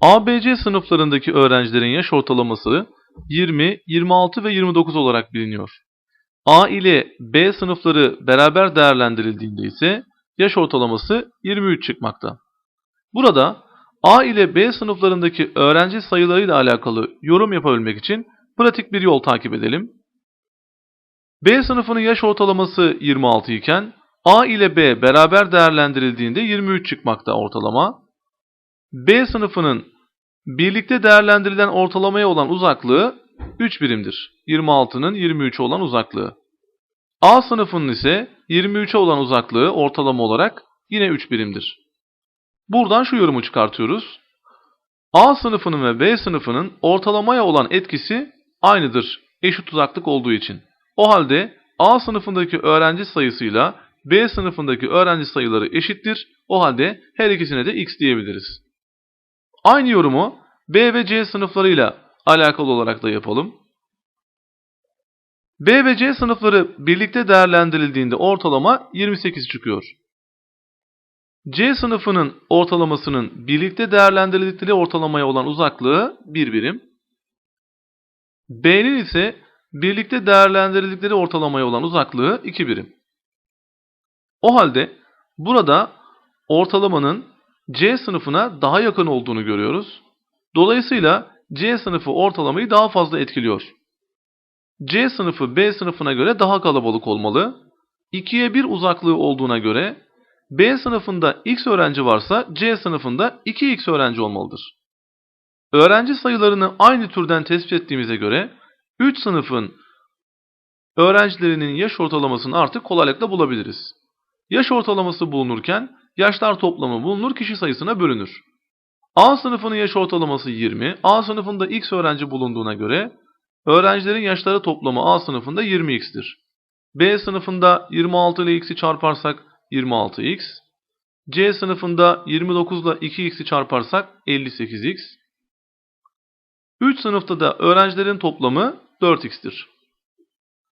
ABC sınıflarındaki öğrencilerin yaş ortalaması 20, 26 ve 29 olarak biliniyor. A ile B sınıfları beraber değerlendirildiğinde ise yaş ortalaması 23 çıkmakta. Burada A ile B sınıflarındaki öğrenci sayılarıyla alakalı yorum yapabilmek için pratik bir yol takip edelim. B sınıfının yaş ortalaması 26 iken A ile B beraber değerlendirildiğinde 23 çıkmakta ortalama. B sınıfının birlikte değerlendirilen ortalamaya olan uzaklığı 3 birimdir. 26'nın 23'e olan uzaklığı. A sınıfının ise 23'e olan uzaklığı ortalama olarak yine 3 birimdir. Buradan şu yorumu çıkartıyoruz. A sınıfının ve B sınıfının ortalamaya olan etkisi aynıdır eşit uzaklık olduğu için. O halde A sınıfındaki öğrenci sayısıyla B sınıfındaki öğrenci sayıları eşittir. O halde her ikisine de x diyebiliriz. Aynı yorumu B ve C sınıflarıyla alakalı olarak da yapalım. B ve C sınıfları birlikte değerlendirildiğinde ortalama 28 çıkıyor. C sınıfının ortalamasının birlikte değerlendirildikleri ortalamaya olan uzaklığı 1 birim. B'nin ise birlikte değerlendirildikleri ortalamaya olan uzaklığı 2 birim. O halde burada ortalamanın C sınıfına daha yakın olduğunu görüyoruz. Dolayısıyla C sınıfı ortalamayı daha fazla etkiliyor. C sınıfı B sınıfına göre daha kalabalık olmalı. 2'ye 1 uzaklığı olduğuna göre B sınıfında x öğrenci varsa C sınıfında 2x öğrenci olmalıdır. Öğrenci sayılarını aynı türden tespit ettiğimize göre 3 sınıfın öğrencilerinin yaş ortalamasını artık kolaylıkla bulabiliriz. Yaş ortalaması bulunurken yaşlar toplamı bulunur kişi sayısına bölünür. A sınıfının yaş ortalaması 20, A sınıfında x öğrenci bulunduğuna göre öğrencilerin yaşları toplamı A sınıfında 20x'tir. B sınıfında 26 ile x'i çarparsak 26x. C sınıfında 29 ile 2x'i çarparsak 58x. 3 sınıfta da öğrencilerin toplamı 4x'tir.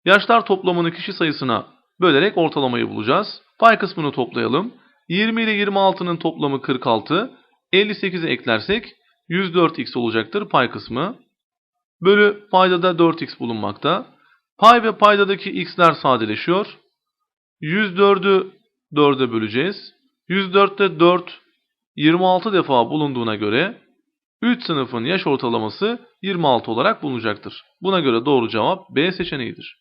Yaşlar toplamını kişi sayısına bölerek ortalamayı bulacağız. Pay kısmını toplayalım. 20 ile 26'nın toplamı 46. 58'e eklersek 104x olacaktır pay kısmı. Bölü paydada 4x bulunmakta. Pay ve paydadaki x'ler sadeleşiyor. 104'ü 4'e böleceğiz. 104'te 4 26 defa bulunduğuna göre 3 sınıfın yaş ortalaması 26 olarak bulunacaktır. Buna göre doğru cevap B seçeneğidir.